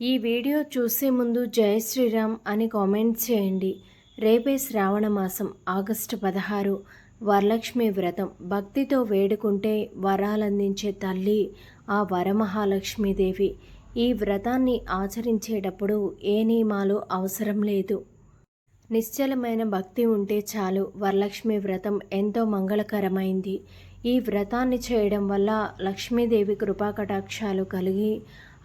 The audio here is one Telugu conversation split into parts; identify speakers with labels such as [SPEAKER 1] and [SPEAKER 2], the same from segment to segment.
[SPEAKER 1] ఈ వీడియో చూసే ముందు జయ శ్రీరామ్ అని కామెంట్ చేయండి. రేపే శ్రావణ మాసం ఆగస్టు పదహారు. వరలక్ష్మి వ్రతం. భక్తితో వేడుకుంటే వరాలందించే తల్లి ఆ వరమహాలక్ష్మీదేవి. ఈ వ్రతాన్ని ఆచరించేటప్పుడు ఏ నియమాలు అవసరం లేదు. నిశ్చలమైన భక్తి ఉంటే చాలు. వరలక్ష్మి వ్రతం ఎంతో మంగళకరమైంది. ఈ వ్రతాన్ని చేయడం వల్ల లక్ష్మీదేవి కృపాకటాక్షాలు కలిగి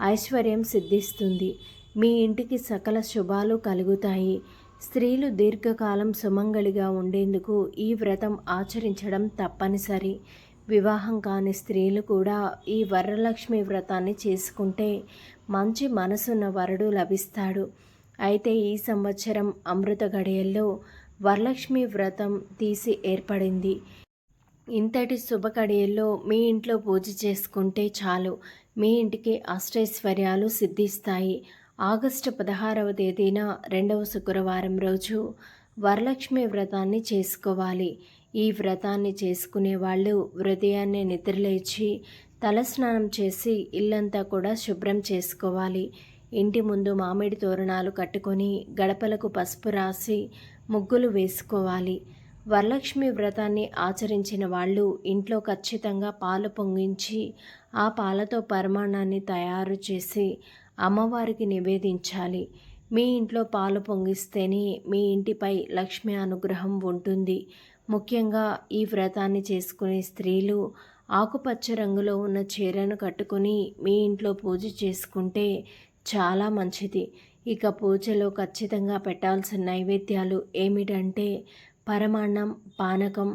[SPEAKER 1] ఐశ్వర్యం సిద్ధిస్తుంది. మీ ఇంటికి సకల శుభాలు కలుగుతాయి. స్త్రీలు దీర్ఘకాలం సుమంగళిగా ఉండేందుకు ఈ వ్రతం ఆచరించడం తప్పనిసరి. వివాహం కాని స్త్రీలు కూడా ఈ వరలక్ష్మి వ్రతాన్ని చేసుకుంటే మంచి మనసున్న వరుడు లభిస్తాడు. అయితే ఈ సంవత్సరం అమృత గడియల్లో వరలక్ష్మి వ్రతం తీసి ఏర్పడింది. ఇంతటి శుభకడియల్లో మీ ఇంట్లో పూజ చేసుకుంటే చాలు. మీ ఇంటికి అష్టైశ్వర్యాలు సిద్ధిస్తాయి. ఆగస్టు పదహారవ తేదీన రెండవ శుక్రవారం రోజు వరలక్ష్మి వ్రతాన్ని చేసుకోవాలి. ఈ వ్రతాన్ని చేసుకునే వాళ్ళు హృదయాన్ని నిద్రలేచి తలస్నానం చేసి ఇల్లంతా కూడా శుభ్రం చేసుకోవాలి. ఇంటి ముందు మామిడి తోరణాలు కట్టుకొని గడపలకు పసుపు రాసి ముగ్గులు వేసుకోవాలి. వరలక్ష్మి వ్రతాన్ని ఆచరించిన వాళ్ళు ఇంట్లో ఖచ్చితంగా పాలు పొంగించి ఆ పాలతో పరిమాణాన్ని తయారు చేసి అమ్మవారికి నివేదించాలి. మీ ఇంట్లో పాలు పొంగిస్తేనే మీ ఇంటిపై లక్ష్మి అనుగ్రహం ఉంటుంది. ముఖ్యంగా ఈ వ్రతాన్ని చేసుకునే స్త్రీలు ఆకుపచ్చ రంగులో ఉన్న చీరను కట్టుకుని మీ ఇంట్లో పూజ చేసుకుంటే చాలా మంచిది. ఇక పూజలో ఖచ్చితంగా పెట్టాల్సిన నైవేద్యాలు ఏమిటంటే పరమాన్నం పానకం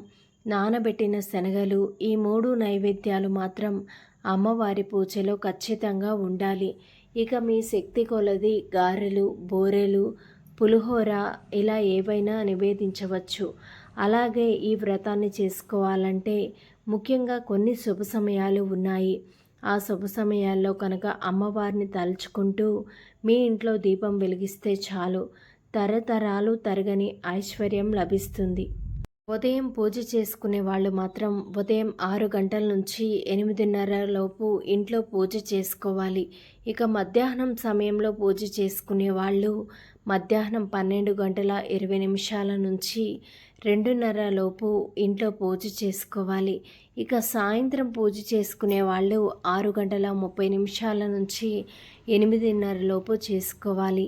[SPEAKER 1] నానబెట్టిన శనగలు ఈ మూడు నైవేద్యాలు మాత్రం అమ్మవారి పూజలో ఖచ్చితంగా ఉండాలి. ఇక మీ శక్తి కొలది గారెలు బోరెలు పులిహోర ఇలా ఏవైనా నివేదించవచ్చు. అలాగే ఈ వ్రతాన్ని చేసుకోవాలంటే ముఖ్యంగా కొన్ని శుభ సమయాలు ఉన్నాయి. ఆ శుభ సమయాల్లో కనుక అమ్మవారిని తలుచుకుంటూ మీ ఇంట్లో దీపం వెలిగిస్తే చాలు. తరతరాలు తరగని ఐశ్వర్యం లభిస్తుంది. ఉదయం పూజ చేసుకునే వాళ్ళు మాత్రం ఉదయం ఆరు గంటల నుంచి ఎనిమిదిన్నర లోపు ఇంట్లో పూజ చేసుకోవాలి. ఇక మధ్యాహ్నం సమయంలో పూజ చేసుకునే వాళ్ళు మధ్యాహ్నం పన్నెండు గంటల ఇరవై నిమిషాల నుంచి రెండున్నర లోపు ఇంట్లో పూజ చేసుకోవాలి. ఇక సాయంత్రం పూజ చేసుకునే వాళ్ళు ఆరు గంటల ముప్పై నిమిషాల నుంచి ఎనిమిదిన్నర లోపు చేసుకోవాలి.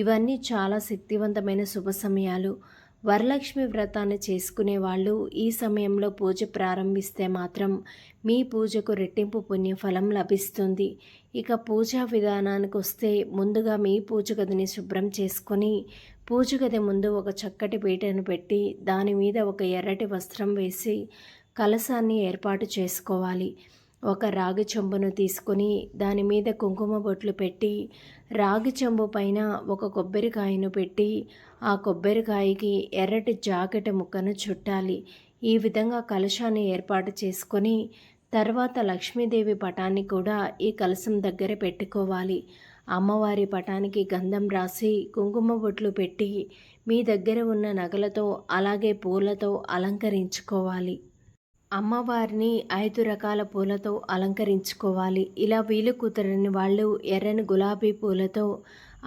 [SPEAKER 1] ఇవన్నీ చాలా శక్తివంతమైన శుభ సమయాలు. వరలక్ష్మి వ్రతాన్ని చేసుకునే వాళ్ళు ఈ సమయంలో పూజ ప్రారంభిస్తే మాత్రం మీ పూజకు రెట్టింపు పుణ్యఫలం లభిస్తుంది. ఇక పూజా విధానానికి వస్తే ముందుగా మీ పూజ గదిని శుభ్రం చేసుకొని పూజ గది ముందు ఒక చక్కటి పీటను పెట్టి దాని మీద ఒక ఎర్రటి వస్త్రం వేసి కలసాన్ని ఏర్పాటు చేసుకోవాలి. ఒక రాగి చెంబును తీసుకొని దాని మీద కుంకుమ బొట్లు పెట్టి రాగి చెంబు పైన ఒక కొబ్బరికాయను పెట్టి ఆ కొబ్బరికాయకి ఎర్రటి జాకెట్ ముక్కను చుట్టాలి. ఈ విధంగా కలశాన్ని ఏర్పాటు చేసుకొని తర్వాత లక్ష్మీదేవి పటాన్ని కూడా ఈ కలశం దగ్గర పెట్టుకోవాలి. అమ్మవారి పటానికి గంధం రాసి కుంకుమ బొట్లు పెట్టి మీ దగ్గర ఉన్న నగలతో అలాగే పూలతో అలంకరించుకోవాలి. అమ్మవారిని ఐదు రకాల పూలతో అలంకరించుకోవాలి. ఇలా వీలు కుదరని వాళ్ళు ఎర్రని గులాబీ పూలతో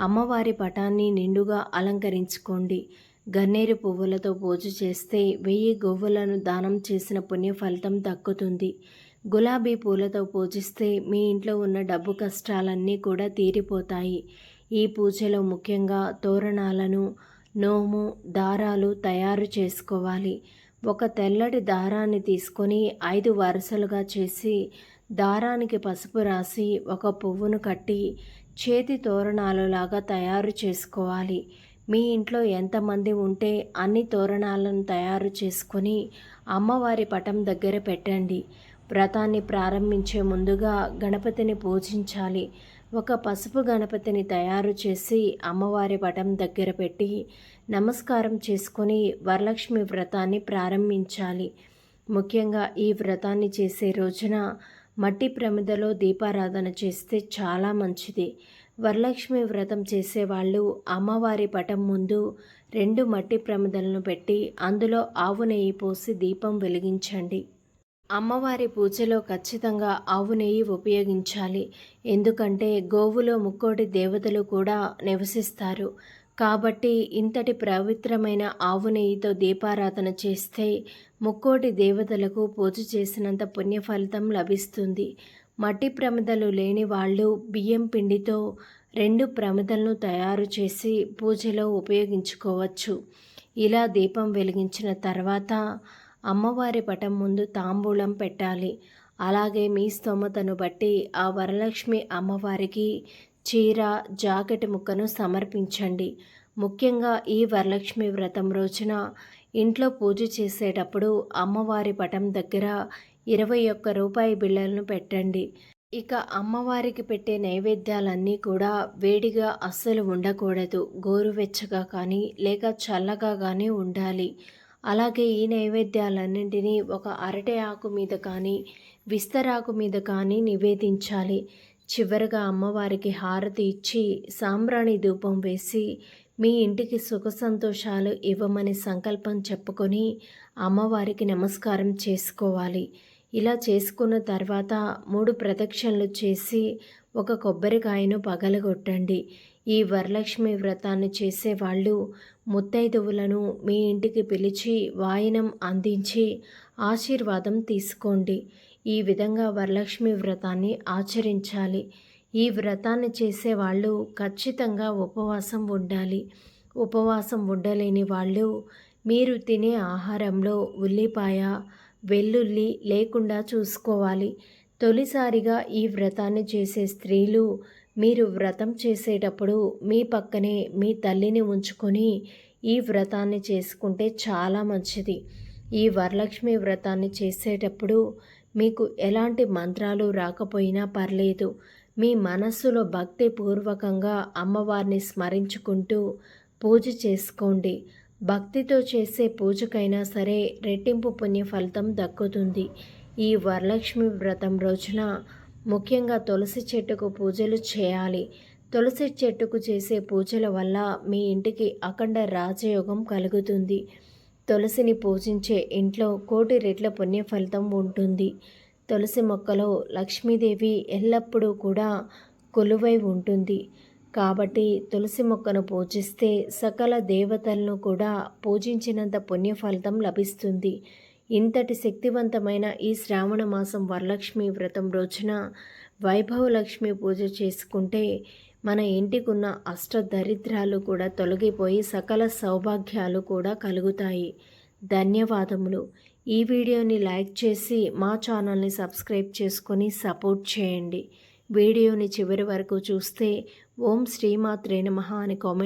[SPEAKER 1] అమ్మవారి పటాన్ని నిండుగా అలంకరించుకోండి. గన్నేరు పువ్వులతో పూజ చేస్తే వెయ్యి గొవ్వులను దానం చేసిన పుణ్య ఫలితం దక్కుతుంది. గులాబీ పూలతో పూజిస్తే మీ ఇంట్లో ఉన్న డబ్బు కష్టాలన్నీ కూడా తీరిపోతాయి. ఈ పూజలో ముఖ్యంగా తోరణాలను నోము దారాలు తయారు చేసుకోవాలి. ఒక తెల్లటి దారాన్ని తీసుకొని ఐదు వరుసలుగా చేసి దారానికి పసుపు రాసి ఒక పువ్వును కట్టి చేతి తోరణాలులాగా తయారు చేసుకోవాలి. మీ ఇంట్లో ఎంతమంది ఉంటే అన్ని తోరణాలను తయారు చేసుకొని అమ్మవారి పటం దగ్గర పెట్టండి. వ్రతాన్ని ప్రారంభించే ముందుగా గణపతిని పూజించాలి. ఒక పసుపు గణపతిని తయారు చేసి అమ్మవారి పటం దగ్గర పెట్టి నమస్కారం చేసుకొని వరలక్ష్మి వ్రతాన్ని ప్రారంభించాలి. ముఖ్యంగా ఈ వ్రతాన్ని చేసే రోజున మట్టి ప్రమిదలో దీపారాధన చేస్తే చాలా మంచిది. వరలక్ష్మి వ్రతం చేసేవాళ్ళు అమ్మవారి పటం ముందు రెండు మట్టి ప్రమిదలను పెట్టి అందులో ఆవు నెయ్యి పోసి దీపం వెలిగించండి. అమ్మవారి పూజలో ఖచ్చితంగా ఆవు నెయ్యి ఉపయోగించాలి. ఎందుకంటే గోవులో ముక్కోటి దేవతలు కూడా నివసిస్తారు. కాబట్టి ఇంతటి పవిత్రమైన ఆవు నెయ్యితో దీపారాధన చేస్తే ముక్కోటి దేవతలకు పూజ చేసినంత పుణ్య ఫలితం లభిస్తుంది. మట్టి ప్రమిదలు లేని వాళ్ళు బియ్యం పిండితో రెండు ప్రమిదలను తయారు చేసి పూజలో ఉపయోగించుకోవచ్చు. ఇలా దీపం వెలిగించిన తర్వాత అమ్మవారి పటం ముందు తాంబూలం పెట్టాలి. అలాగే మీ స్తోమతను బట్టి ఆ వరలక్ష్మి అమ్మవారికి చీర జాకెట్ ముక్కను సమర్పించండి. ముఖ్యంగా ఈ వరలక్ష్మి వ్రతం రోజున ఇంట్లో పూజ చేసేటప్పుడు అమ్మవారి పటం దగ్గర ఇరవై ఒక్క రూపాయి బిళ్ళలను పెట్టండి. ఇక అమ్మవారికి పెట్టే నైవేద్యాలన్నీ కూడా వేడిగా అస్సలు ఉండకూడదు. గోరువెచ్చగా కానీ లేక చల్లగా కానీ ఉండాలి. అలాగే ఈ నైవేద్యాలన్నింటినీ ఒక అరటి ఆకు మీద కానీ విస్తరాకు మీద కానీ నివేదించాలి. చివరగా అమ్మవారికి హారతి ఇచ్చి సాంబ్రాణి ధూపం వేసి మీ ఇంటికి సుఖ సంతోషాలు ఇవ్వమని సంకల్పం చెప్పుకొని అమ్మవారికి నమస్కారం చేసుకోవాలి. ఇలా చేసుకున్న తర్వాత మూడు ప్రదక్షిణలు చేసి ఒక కొబ్బరికాయను పగలగొట్టండి. ఈ వరలక్ష్మి వ్రతాన్ని చేసేవాళ్ళు ముత్తైదువులను మీ ఇంటికి పిలిచి వాయినం అందించి ఆశీర్వాదం తీసుకోండి. ఈ విధంగా వరలక్ష్మి వ్రతాన్ని ఆచరించాలి. ఈ వ్రతాన్ని చేసేవాళ్ళు ఖచ్చితంగా ఉపవాసం ఉండాలి. ఉపవాసం ఉండలేని వాళ్ళు మీరు తినే ఆహారంలో ఉల్లిపాయ వెల్లుల్లి లేకుండా చూసుకోవాలి. తొలిసారిగా ఈ వ్రతాన్ని చేసే స్త్రీలు మీరు వ్రతం చేసేటప్పుడు మీ పక్కనే మీ తల్లిని ఉంచుకొని ఈ వ్రతాన్ని చేసుకుంటే చాలా మంచిది. ఈ వరలక్ష్మి వ్రతాన్ని చేసేటప్పుడు మీకు ఎలాంటి మంత్రాలు రాకపోయినా పర్లేదు. మీ మనస్సులో భక్తి పూర్వకంగా అమ్మవారిని స్మరించుకుంటూ పూజ చేసుకోండి. భక్తితో చేసే పూజకైనా సరే రెట్టింపు పుణ్య ఫలితం దక్కుతుంది. ఈ వరలక్ష్మి వ్రతం రోజున ముఖ్యంగా తులసి చెట్టుకు పూజలు చేయాలి. తులసి చెట్టుకు చేసే పూజల వల్ల మీ ఇంటికి అఖండ రాజయోగం కలుగుతుంది. తులసిని పూజించే ఇంట్లో కోటి రెట్ల పుణ్య ఫలితం ఉంటుంది. తులసి మొక్కలో లక్ష్మీదేవి ఎల్లప్పుడూ కూడా కొలువై ఉంటుంది. కాబట్టి తులసి మొక్కను పూజిస్తే సకల దేవతలను కూడా పూజించినంత పుణ్య ఫలితం లభిస్తుంది. ఇంతటి శక్తివంతమైన ఈ శ్రావణ మాసం వరలక్ష్మి వ్రతం రోజున వైభవలక్ష్మి పూజ చేసుకుంటే మన ఇంటికున్న అష్ట దరిద్రాలు కూడా తొలగిపోయి సకల సౌభాగ్యాలు కూడా కలుగుతాయి. ధన్యవాదములు. ఈ వీడియోని లైక్ చేసి మా ఛానల్ని సబ్స్క్రైబ్ చేసుకొని సపోర్ట్ చేయండి. వీడియోని చివరి వరకు చూస్తే ఓం శ్రీమాత్రే నమ అని కామెంట్